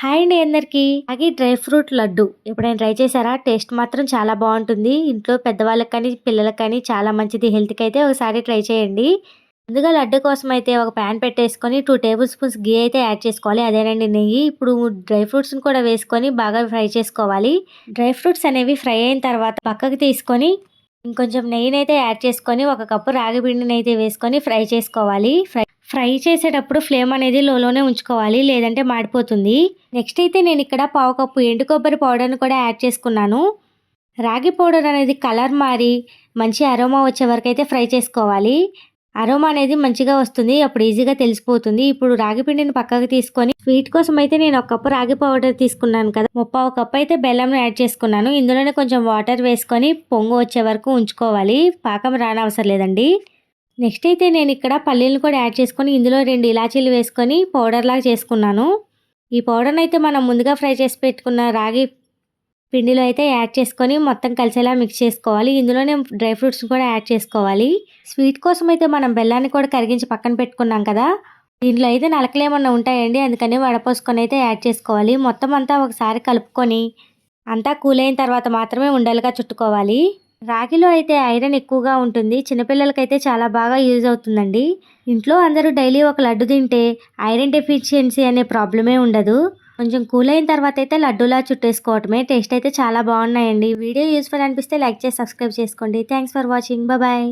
Hi అండి అందరికీ. అది డ్రై ఫ్రూట్ లడ్డు. ఎప్పుడైనా ట్రై చేశారా? టేస్ట్ మాత్రం చాలా బాగుంటుంది. ఇంట్లో పెద్దవాళ్ళకి కానీ పిల్లలకి కానీ చాలా మంచిది. హెల్త్కి అయితే ఒకసారి ట్రై చేయండి. ముందుగా లడ్డు కోసం అయితే ఒక ప్యాన్ పెట్టేసుకొని టూ టేబుల్ స్పూన్స్ గీ అయితే యాడ్ చేసుకోవాలి. అదేనండి నెయ్యి. ఇప్పుడు డ్రై ఫ్రూట్స్ని కూడా వేసుకొని బాగా ఫ్రై చేసుకోవాలి. డ్రై ఫ్రూట్స్ అనేవి ఫ్రై అయిన తర్వాత పక్కకు తీసుకొని ఇంకొంచెం నెయ్యిని అయితే యాడ్ చేసుకొని ఒక కప్పు రాగి పిండిని అయితే వేసుకొని ఫ్రై చేసుకోవాలి. ఫ్రై ఫ్రై చేసేటప్పుడు ఫ్లేమ్ అనేది లోలోనే ఉంచుకోవాలి లేదంటే మాడిపోతుంది. నెక్స్ట్ అయితే నేను ఇక్కడ పావు కప్పు ఎండు కొబ్బరి పౌడర్ని కూడా యాడ్ చేసుకున్నాను. రాగి పౌడర్ అనేది కలర్ మారి మంచి అరోమా వచ్చే వరకు అయితే ఫ్రై చేసుకోవాలి. అరోమా అనేది మంచిగా వస్తుంది అప్పుడు ఈజీగా తెలిసిపోతుంది. ఇప్పుడు రాగి పిండిని పక్కకు తీసుకొని స్వీట్ కోసం అయితే నేను ఒక కప్పు రాగి పౌడర్ తీసుకున్నాను కదా ముప్పావు కప్పు అయితే బెల్లం యాడ్ చేసుకున్నాను. ఇందులోనే కొంచెం వాటర్ వేసుకొని పొంగు వచ్చే వరకు ఉంచుకోవాలి. పాకం రానవసరం లేదండి. నెక్స్ట్ అయితే నేను ఇక్కడ పల్లీలు కూడా యాడ్ చేసుకొని ఇందులో రెండు ఇలాచీలు వేసుకొని పౌడర్లాగా చేసుకున్నాను. ఈ పౌడర్ని అయితే మనం ముందుగా ఫ్రై చేసి పెట్టుకున్న రాగి పిండిలో అయితే యాడ్ చేసుకొని మొత్తం కలిసేలా మిక్స్ చేసుకోవాలి. ఇందులోనే డ్రై ఫ్రూట్స్ కూడా యాడ్ చేసుకోవాలి. స్వీట్ కోసం అయితే మనం బెల్లాన్ని కూడా కరిగించి పక్కన పెట్టుకున్నాం కదా. దీంట్లో అయితే నలకలు ఏమన్నా ఉంటాయండి అందుకని వడపోసుకొని అయితే యాడ్ చేసుకోవాలి. మొత్తం అంతా ఒకసారి కలుపుకొని అంతా కూల్ అయిన తర్వాత మాత్రమే ఉండలుగా చుట్టుకోవాలి. రాగిలో అయితే ఐరన్ ఎక్కువగా ఉంటుంది. చిన్నపిల్లలకైతే చాలా బాగా యూజ్ అవుతుందండి. ఇంట్లో అందరూ డైలీ ఒక లడ్డు తింటే ఐరన్ డెఫిషియన్సీ అనే ప్రాబ్లమే ఉండదు. కొంచెం కూల్ అయిన తర్వాత అయితే లడ్డూలా చుట్టేసుకోవటమే. టేస్ట్ అయితే చాలా బాగున్నాయండి. వీడియో యూస్ఫుల్ అనిపిస్తే లైక్ చేసి సబ్స్క్రైబ్ చేసుకోండి. Thanks for watching. బాయ్